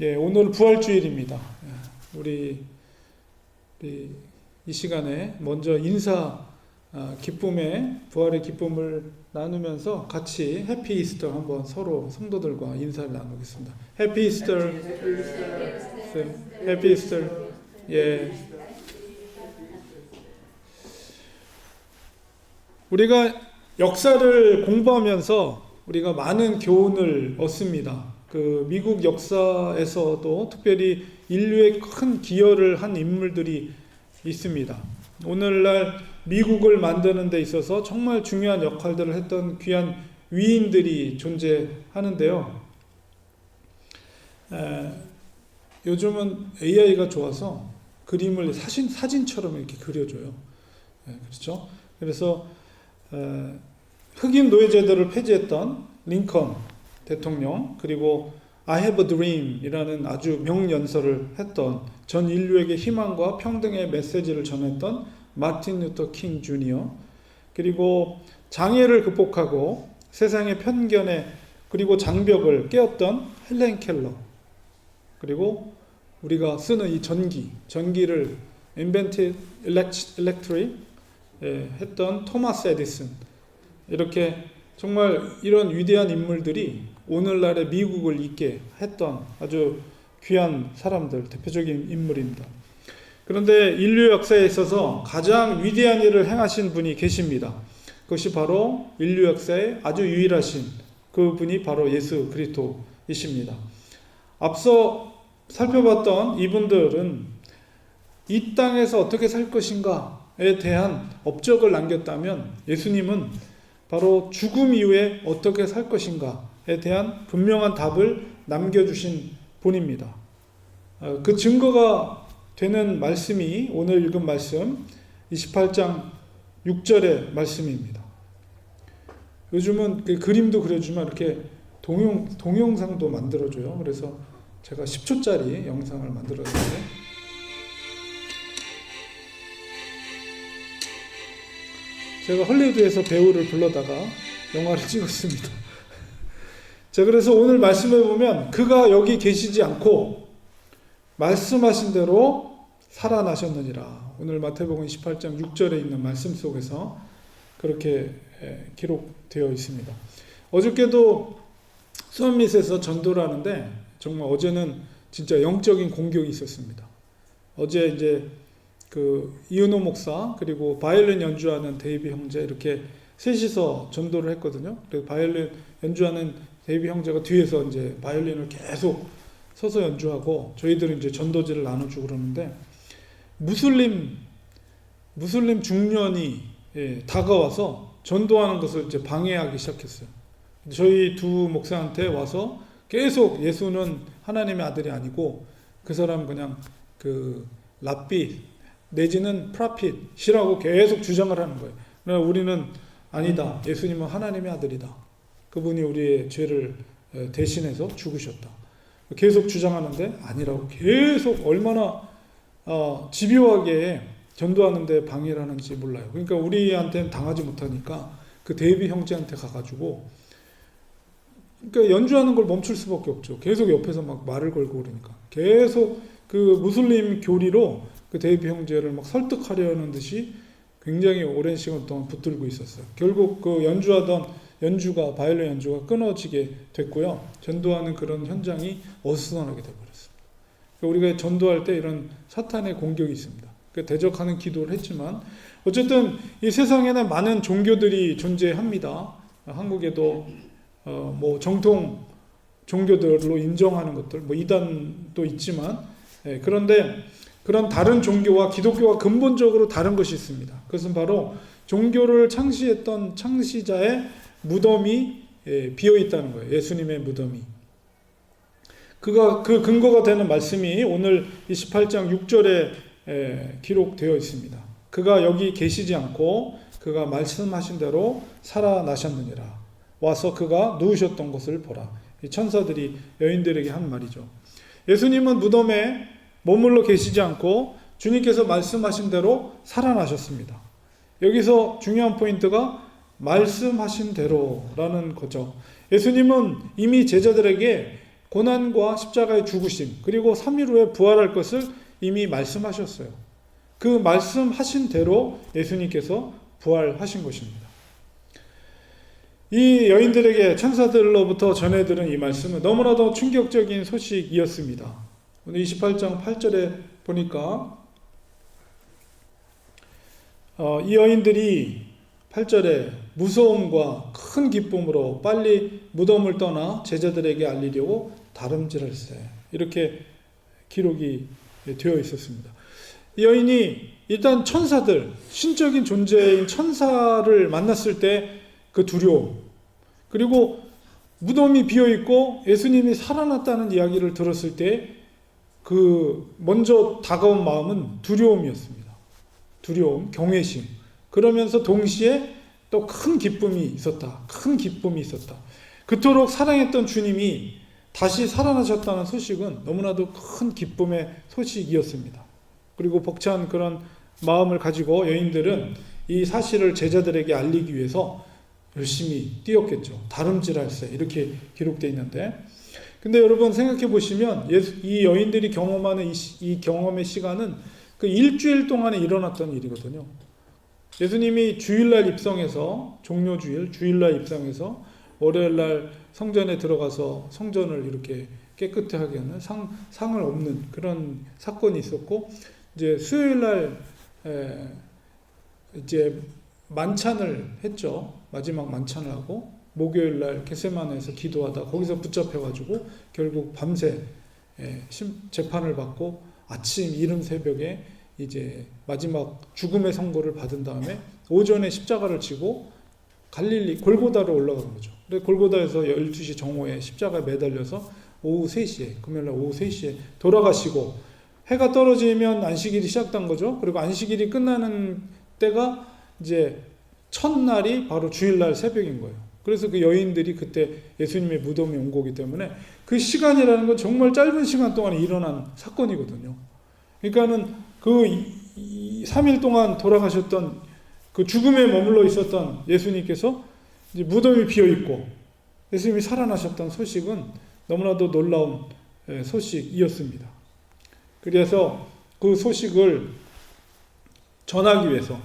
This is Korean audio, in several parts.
예, 오늘 부활주일입니다. 예, 우리, 이 시간에 먼저 인사 아, 기쁨의 부활의 기쁨을 나누면서 같이 해피 이스터 한번 서로 성도들과 인사를 나누겠습니다. 해피 이스터, 해피 이스터, 예. 우리가 역사를 공부하면서 우리가 많은 교훈을 얻습니다. 그 미국 역사에서도 특별히 인류에 큰 기여를 한 인물들이 있습니다. 오늘날 미국을 만드는 데 있어서 정말 중요한 역할들을 했던 귀한 위인들이 존재하는데요. 에, 요즘은 AI가 좋아서 그림을 사진 사진처럼 이렇게 그려줘요. 에, 그렇죠? 그래서 에, 흑인 노예제도를 폐지했던 링컨 대통령 그리고 I have a dream이라는 아주 명연설을 했던 전 인류에게 희망과 평등의 메시지를 전했던 마틴 루터 킹 주니어 그리고 장애를 극복하고 세상의 편견에 그리고 장벽을 깨었던 헬렌 켈러 그리고 우리가 쓰는 이 전기 전기를 invented electric 예, 했던 토마스 에디슨. 이렇게 정말 이런 위대한 인물들이 오늘날의 미국을 잇게 했던 아주 귀한 사람들, 대표적인 인물입니다. 그런데 인류 역사에 있어서 가장 위대한 일을 행하신 분이 계십니다. 그것이 바로 인류 역사에 아주 유일하신 그 분이 바로 예수 그리스도이십니다. 앞서 살펴봤던 이분들은 이 땅에서 어떻게 살 것인가에 대한 업적을 남겼다면 예수님은 바로 죽음 이후에 어떻게 살 것인가에 대한 분명한 답을 남겨주신 분입니다. 어, 그 증거가 되는 말씀이 오늘 읽은 말씀 28장 6절의 말씀입니다. 요즘은 그 그림도 그려주면 이렇게 동영, 동영상도 만들어줘요. 그래서 제가 10초짜리 영상을 만들었는데 제가 헐리우드에서 배우를 불러다가 영화를 찍었습니다. 자, 그래서 오늘 말씀해 보면 그가 여기 계시지 않고 말씀하신 대로 살아나셨느니라. 오늘 마태복음 28장 6절에 있는 말씀 속에서 그렇게 기록되어 있습니다. 어저께도 수원밋에서 전도를 하는데 정말 어제는 진짜 영적인 공격이 있었습니다. 어제 이제 그 이은호 목사 그리고 바이올린 연주하는 데이비 형제 이렇게 셋이서 전도를 했거든요. 그리고 바이올린 연주하는 데이비 형제가 뒤에서 이제 바이올린을 계속 서서 연주하고 저희들은 이제 전도지를 나눠주고 그러는데 무슬림 무슬림 중년이 예, 다가와서 전도하는 것을 이제 방해하기 시작했어요. 저희 두 목사한테 와서 계속 예수는 하나님의 아들이 아니고 그 사람 그냥 그 랍비 내지는 프라핏이라고 계속 주장을 하는 거예요. 그러나 우리는 아니다. 예수님은 하나님의 아들이다. 그분이 우리의 죄를 대신해서 죽으셨다. 계속 주장하는데 아니라고 계속 얼마나 어, 집요하게 전도하는데 방해를 하는지 몰라요. 그러니까 우리한테는 당하지 못하니까 그 데이비 형제한테 가가지고 그러니까 연주하는 걸 멈출 수밖에 없죠. 계속 옆에서 막 말을 걸고 그러니까 계속 그 무슬림 교리로 그 데이비 형제를 막 설득하려는 듯이 굉장히 오랜 시간 동안 붙들고 있었어요. 결국 그 연주하던 연주가 바이올린 연주가 끊어지게 됐고요. 전도하는 그런 현장이 어수선하게 되버렸습니다. 그러니까 우리가 전도할 때 이런 사탄의 공격이 있습니다. 그 대적하는 기도를 했지만 어쨌든 이 세상에는 많은 종교들이 존재합니다. 한국에도 어 뭐 정통 종교들로 인정하는 것들, 뭐 이단도 있지만 예, 그런데 그런 다른 종교와 기독교와 근본적으로 다른 것이 있습니다. 그것은 바로 종교를 창시했던 창시자의 무덤이 예, 비어 있다는 거예요. 예수님의 무덤이. 그가 그 근거가 되는 말씀이 오늘 28장 6절에 예, 기록되어 있습니다. 그가 여기 계시지 않고 그가 말씀하신 대로 살아나셨느니라. 와서 그가 누우셨던 것을 보라. 이 천사들이 여인들에게 한 말이죠. 예수님은 무덤에 머물러 계시지 않고 주님께서 말씀하신 대로 살아나셨습니다. 여기서 중요한 포인트가 말씀하신 대로라는 거죠. 예수님은 이미 제자들에게 고난과 십자가의 죽으심 그리고 3일 후에 부활할 것을 이미 말씀하셨어요. 그 말씀하신 대로 예수님께서 부활하신 것입니다. 이 여인들에게 천사들로부터 전해 들은 이 말씀은 너무나도 충격적인 소식이었습니다. 오늘 28장 8절에 보니까 어, 이 여인들이 8절에 무서움과 큰 기쁨으로 빨리 무덤을 떠나 제자들에게 알리려고 다름질할세 이렇게 기록이 되어 있었습니다. 이 여인이 일단 천사들 신적인 존재인 천사를 만났을 때 그 두려움 그리고 무덤이 비어 있고 예수님이 살아났다는 이야기를 들었을 때 그 먼저 다가온 마음은 두려움이었습니다. 두려움, 경외심. 그러면서 동시에 또 큰 기쁨이 있었다. 큰 기쁨이 있었다. 그토록 사랑했던 주님이 다시 살아나셨다는 소식은 너무나도 큰 기쁨의 소식이었습니다. 그리고 벅찬 그런 마음을 가지고 여인들은 이 사실을 제자들에게 알리기 위해서 열심히 뛰었겠죠. 다름질할세 이렇게 기록되어 있는데 근데 여러분 생각해 보시면 이 여인들이 경험하는 이, 이 경험의 시간은 그 일주일 동안에 일어났던 일이거든요. 예수님이 주일날 입성해서 종료 주일 주일날 입성해서 월요일날 성전에 들어가서 성전을 이렇게 깨끗하게 하는 상, 상을 없는 그런 사건이 있었고 이제 수요일날 에, 이제 만찬을 했죠. 마지막 만찬을 하고 목요일 날 게세마네에서 기도하다 거기서 붙잡혀 가지고 결국 밤새 예, 재판을 받고 아침 이른 새벽에 이제 마지막 죽음의 선고를 받은 다음에 오전에 십자가를 지고 갈릴리 골고다로 올라간 거죠. 골고다에서 12시 정오에 십자가에 매달려서 오후 3시에 금요일 날 오후 3시에 돌아가시고 해가 떨어지면 안식일이 시작된 거죠. 그리고 안식일이 끝나는 때가 이제 첫날이 바로 주일날 새벽인 거예요. 그래서 그 여인들이 그때 예수님의 무덤에 온 거기 때문에 그 시간이라는 건 정말 짧은 시간 동안에 일어난 사건이거든요. 그러니까는 그 3일 동안 돌아가셨던 그 죽음에 머물러 있었던 예수님께서 무덤이 비어 있고 예수님이 살아나셨던 소식은 너무나도 놀라운 예, 소식이었습니다. 그래서 그 소식을 전하기 위해서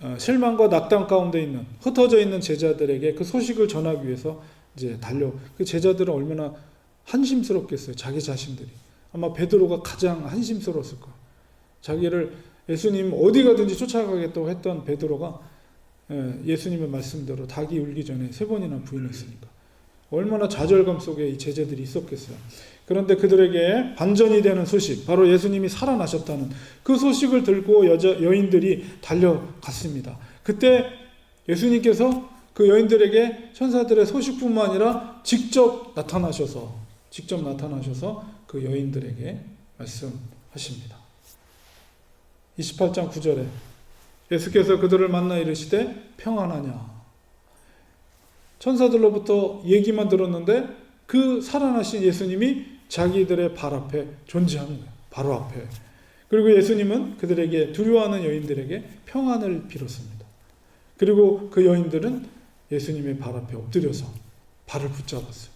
어, 실망과 낙담 가운데 있는 흩어져 있는 제자들에게 그 소식을 전하기 위해서 이제 달려 그 제자들은 얼마나 한심스럽겠어요 자기 자신들이 아마 베드로가 가장 한심스러웠을 거예요 자기를 예수님 어디 가든지 쫓아가겠다고 했던 베드로가 예, 예수님의 말씀대로 닭이 울기 전에 세 번이나 부인했으니까 얼마나 좌절감 속에 이 제자들이 있었겠어요 그런데 그들에게 반전이 되는 소식, 바로 예수님이 살아나셨다는 그 소식을 들고 여자, 여인들이 달려갔습니다. 그때 예수님께서 그 여인들에게 천사들의 소식뿐만 아니라 직접 나타나셔서, 직접 나타나셔서 그 여인들에게 말씀하십니다. 28장 9절에 예수께서 그들을 만나 이르시되 평안하냐. 천사들로부터 얘기만 들었는데 그 살아나신 예수님이 자기들의 발 앞에 존재하는 거예요. 바로 앞에. 그리고 예수님은 그들에게 두려워하는 여인들에게 평안을 빌었습니다. 그리고 그 여인들은 예수님의 발 앞에 엎드려서 발을 붙잡았어요.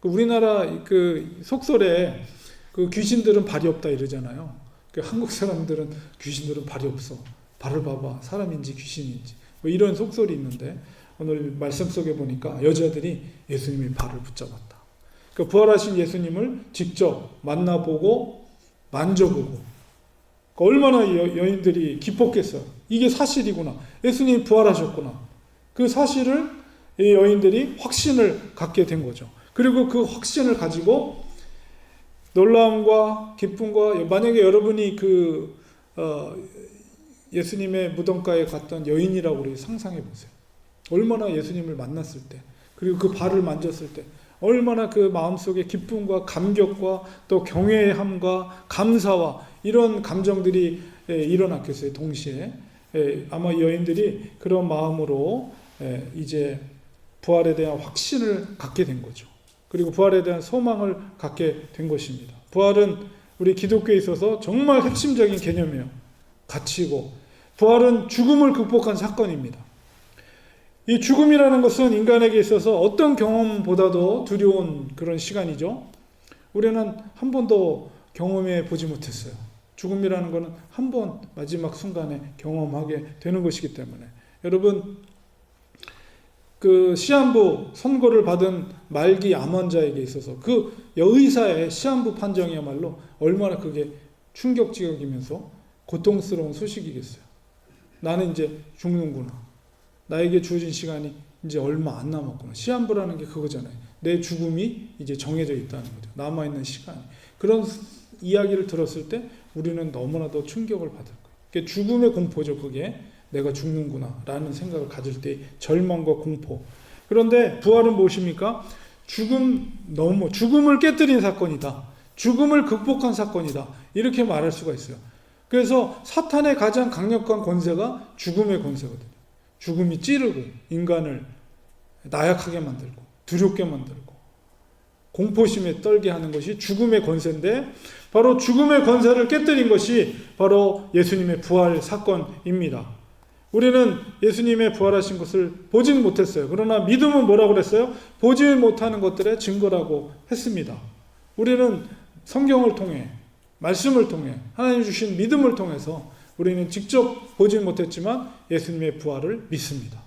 그 우리나라 그 속설에 그 귀신들은 발이 없다 이러잖아요. 그 한국 사람들은 귀신들은 발이 없어. 발을 봐봐. 사람인지 귀신인지. 뭐 이런 속설이 있는데 오늘 말씀 속에 보니까 여자들이 예수님의 발을 붙잡았다. 그 부활하신 예수님을 직접 만나보고 만져보고 그 얼마나 여, 인들이 기뻤겠어요. 이게 사실이구나. 예수님이 부활하셨구나. 그 사실을 이 여인들이 확신을 갖게 된 거죠. 그리고 그 확신을 가지고 놀라움과 기쁨과 만약에 여러분이 그 어, 예수님의 무덤가에 갔던 여인이라고 우리 상상해 보세요. 얼마나 예수님을 만났을 때, 그리고 그 발을 만졌을 때, 얼마나 그 마음속에 기쁨과 감격과 또 경외함과 감사와 이런 감정들이 예, 일어났겠어요. 동시에 예, 아마 여인들이 그런 마음으로 예, 이제 부활에 대한 확신을 갖게 된 거죠. 그리고 부활에 대한 소망을 갖게 된 것입니다. 부활은 우리 기독교에 있어서 정말 핵심적인 개념이에요. 가치고 부활은 죽음을 극복한 사건입니다. 이 죽음이라는 것은 인간에게 있어서 어떤 경험보다도 두려운 그런 시간이죠. 우리는 한 번도 경험해 보지 못했어요. 죽음이라는 것은 한 번 마지막 순간에 경험하게 되는 것이기 때문에 여러분 그 시한부 선고를 받은 말기 암 환자에게 있어서 그 여의사의 시한부 판정이야말로 얼마나 그게 충격적이면서 고통스러운 소식이겠어요. 나는 이제 죽는구나. 나에게 주어진 시간이 이제 얼마 안 남았구나. 시한부라는 게 그거잖아요. 내 죽음이 이제 정해져 있다는 거죠. 남아있는 시간이. 그런 이야기를 들었을 때 우리는 너무나도 충격을 받을 거예요. 죽음의 공포죠, 그게. 내가 죽는구나. 라는 생각을 가질 때 절망과 공포. 그런데 부활은 무엇입니까? 죽음, 너무, 죽음을 깨뜨린 사건이다. 죽음을 극복한 사건이다. 이렇게 말할 수가 있어요. 그래서 사탄의 가장 강력한 권세가 죽음의 권세거든요. 죽음이 찌르고 인간을 나약하게 만들고 두렵게 만들고 공포심에 떨게 하는 것이 죽음의 권세인데 바로 죽음의 권세를 깨뜨린 것이 바로 예수님의 부활 사건입니다. 우리는 예수님의 부활하신 것을 보지는 못했어요. 그러나 믿음은 뭐라고 그랬어요? 보지 못하는 것들의 증거라고 했습니다. 우리는 성경을 통해 말씀을 통해 하나님 주신 믿음을 통해서 우리는 직접 보지 못했지만 예수님의 부활을 믿습니다.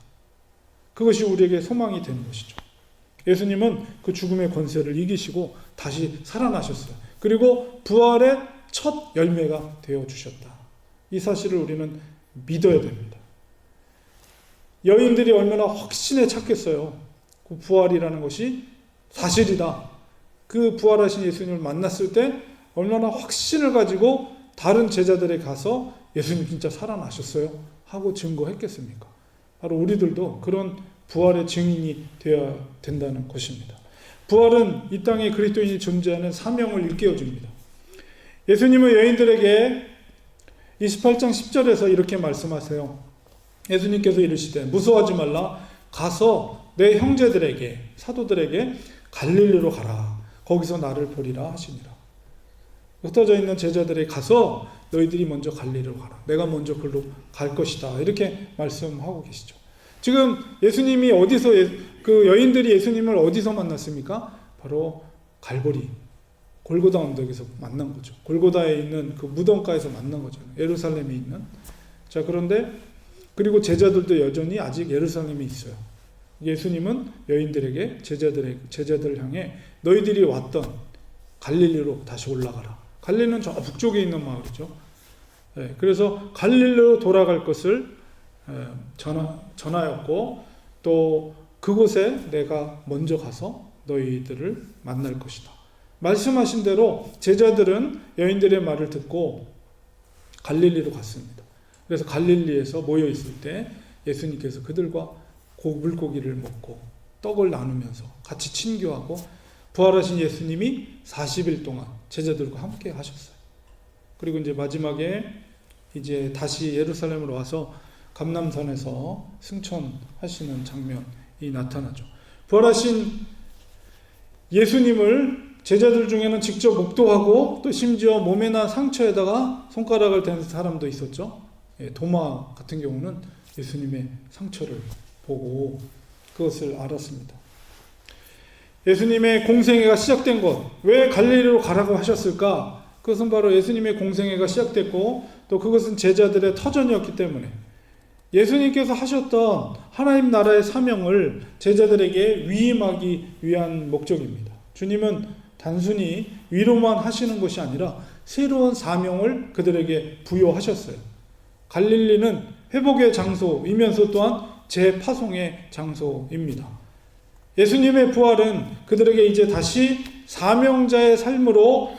그것이 우리에게 소망이 되는 것이죠. 예수님은 그 죽음의 권세를 이기시고 다시 살아나셨어요. 그리고 부활의 첫 열매가 되어 주셨다. 이 사실을 우리는 믿어야 됩니다. 여인들이 얼마나 확신에 찾겠어요. 그 부활이라는 것이 사실이다. 그 부활하신 예수님을 만났을 때 얼마나 확신을 가지고 다른 제자들에 가서 예수님 진짜 살아나셨어요? 하고 증거했겠습니까? 바로 우리들도 그런 부활의 증인이 되어야 된다는 것입니다. 부활은 이 땅에 그리스도인이 존재하는 사명을 일깨워 줍니다. 예수님은 여인들에게 28장 10절에서 이렇게 말씀하세요. 예수님께서 이르시되 무서워하지 말라 가서 내 형제들에게 사도들에게 갈릴리로 가라 거기서 나를 보리라 하시니라. 흩어져 있는 제자들에게 가서 너희들이 먼저 갈릴리로 가라. 내가 먼저 글로 갈 것이다. 이렇게 말씀하고 계시죠. 지금 예수님이 어디서 예, 그 여인들이 예수님을 어디서 만났습니까? 바로 갈보리 골고다 언덕에서 만난 거죠. 골고다에 있는 그 무덤가에서 만난 거잖아요. 예루살렘에 있는. 자, 그런데 그리고 제자들도 여전히 아직 예루살렘에 있어요. 예수님은 여인들에게 제자들의 제자들을 향해 너희들이 왔던 갈릴리로 다시 올라가라. 갈릴리는 저 북쪽에 있는 마을이죠. 네, 그래서 갈릴리로 돌아갈 것을 전하, 전하였고 또 그곳에 내가 먼저 가서 너희들을 만날 것이다. 말씀하신 대로 제자들은 여인들의 말을 듣고 갈릴리로 갔습니다. 그래서 갈릴리에서 모여 있을 때 예수님께서 그들과 고 물고기를 먹고 떡을 나누면서 같이 친교하고 부활하신 예수님이 40일 동안 제자들과 함께 하셨어요. 그리고 이제 마지막에 이제 다시 예루살렘으로 와서 감남산에서 승천하시는 장면이 나타나죠. 부활하신 예수님을 제자들 중에는 직접 목도하고 또 심지어 몸에나 상처에다가 손가락을 댄 사람도 있었죠. 예, 도마 같은 경우는 예수님의 상처를 보고 그것을 알았습니다. 예수님의 공생애가 시작된 것, 왜 갈릴리로 가라고 하셨을까? 그것은 바로 예수님의 공생애가 시작됐고 또 그것은 제자들의 터전이었기 때문에 예수님께서 하셨던 하나님 나라의 사명을 제자들에게 위임하기 위한 목적입니다. 주님은 단순히 위로만 하시는 것이 아니라 새로운 사명을 그들에게 부여하셨어요. 갈릴리는 회복의 장소이면서 또한 재파송의 장소입니다. 예수님의 부활은 그들에게 이제 다시 사명자의 삶으로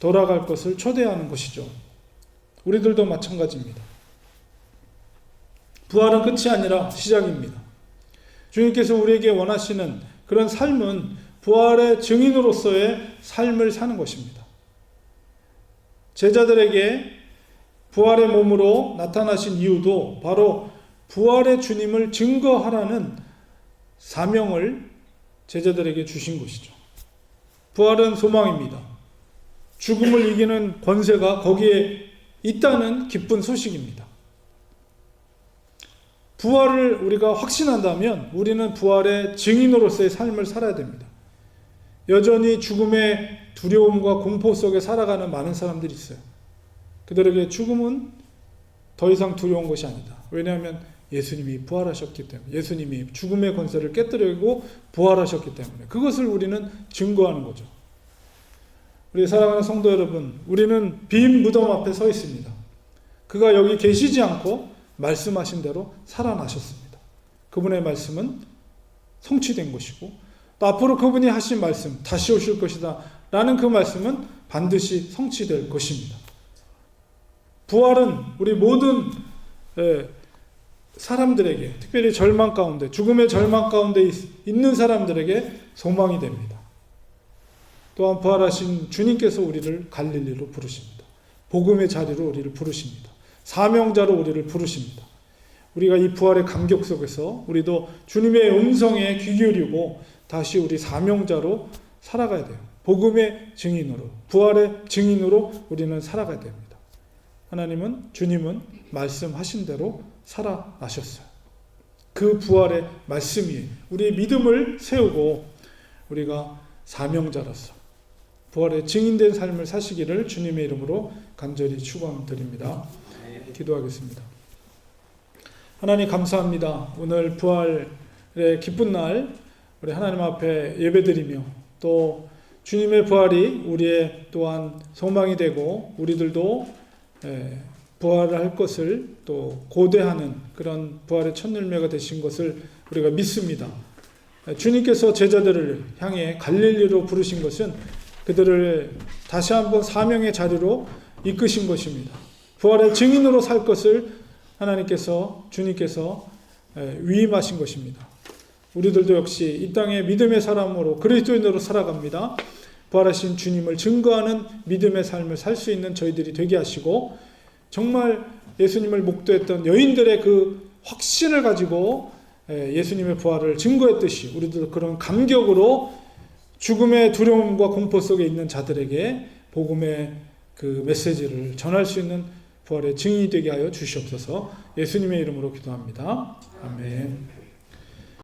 돌아갈 것을 초대하는 것이죠. 우리들도 마찬가지입니다. 부활은 끝이 아니라 시작입니다. 주님께서 우리에게 원하시는 그런 삶은 부활의 증인으로서의 삶을 사는 것입니다. 제자들에게 부활의 몸으로 나타나신 이유도 바로 부활의 주님을 증거하라는 사명을 제자들에게 주신 것이죠. 부활은 소망입니다. 죽음을 이기는 권세가 거기에 있다는 기쁜 소식입니다. 부활을 우리가 확신한다면 우리는 부활의 증인으로서의 삶을 살아야 됩니다. 여전히 죽음의 두려움과 공포 속에 살아가는 많은 사람들이 있어요. 그들에게 죽음은 더 이상 두려운 것이 아니다. 왜냐하면 예수님이 부활하셨기 때문에 예수님이 죽음의 권세를 깨뜨리고 부활하셨기 때문에 그것을 우리는 증거하는 거죠. 우리 사랑하는 성도 여러분, 우리는 빈 무덤 앞에 서 있습니다. 그가 여기 계시지 않고 말씀하신 대로 살아나셨습니다. 그분의 말씀은 성취된 것이고 또 앞으로 그분이 하신 말씀 다시 오실 것이다 라는 그 말씀은 반드시 성취될 것입니다. 부활은 우리 모든 예, 사람들에게 특별히 절망 가운데 죽음의 절망 가운데 있- 있는 사람들에게 소망이 됩니다. 또한 부활하신 주님께서 우리를 갈릴리로 부르십니다. 복음의 자리로 우리를 부르십니다. 사명자로 우리를 부르십니다. 우리가 이 부활의 감격 속에서 우리도 주님의 음성에 귀 기울이고 다시 우리 사명자로 살아가야 돼요. 복음의 증인으로, 부활의 증인으로 우리는 살아가야 됩니다. 하나님은 주님은 말씀하신 대로 살아나셨어요. 그 부활의 말씀이 우리의 믿음을 세우고 우리가 사명자로서 부활의 증인된 삶을 사시기를 주님의 이름으로 간절히 축원드립니다. 기도하겠습니다. 하나님 감사합니다. 오늘 부활의 기쁜 날 우리 하나님 앞에 예배드리며 또 주님의 부활이 우리의 또한 소망이 되고 우리들도 예, 부활을 할 것을 또 고대하는 그런 부활의 첫 열매가 되신 것을 우리가 믿습니다. 예, 주님께서 제자들을 향해 갈릴리로 부르신 것은 그들을 다시 한번 사명의 자리로 이끄신 것입니다. 부활의 증인으로 살 것을 하나님께서 주님께서 예, 위임하신 것입니다. 우리들도 역시 이 땅의 믿음의 사람으로 그리스도인으로 살아갑니다. 부활하신 주님을 증거하는 믿음의 삶을 살 수 있는 저희들이 되게 하시고 정말 예수님을 목도했던 여인들의 그 확신을 가지고 예, 예수님의 부활을 증거했듯이 우리도 그런 감격으로 죽음의 두려움과 공포 속에 있는 자들에게 복음의 그 메시지를 전할 수 있는 부활의 증인이 되게 하여 주시옵소서 예수님의 이름으로 기도합니다. 아멘.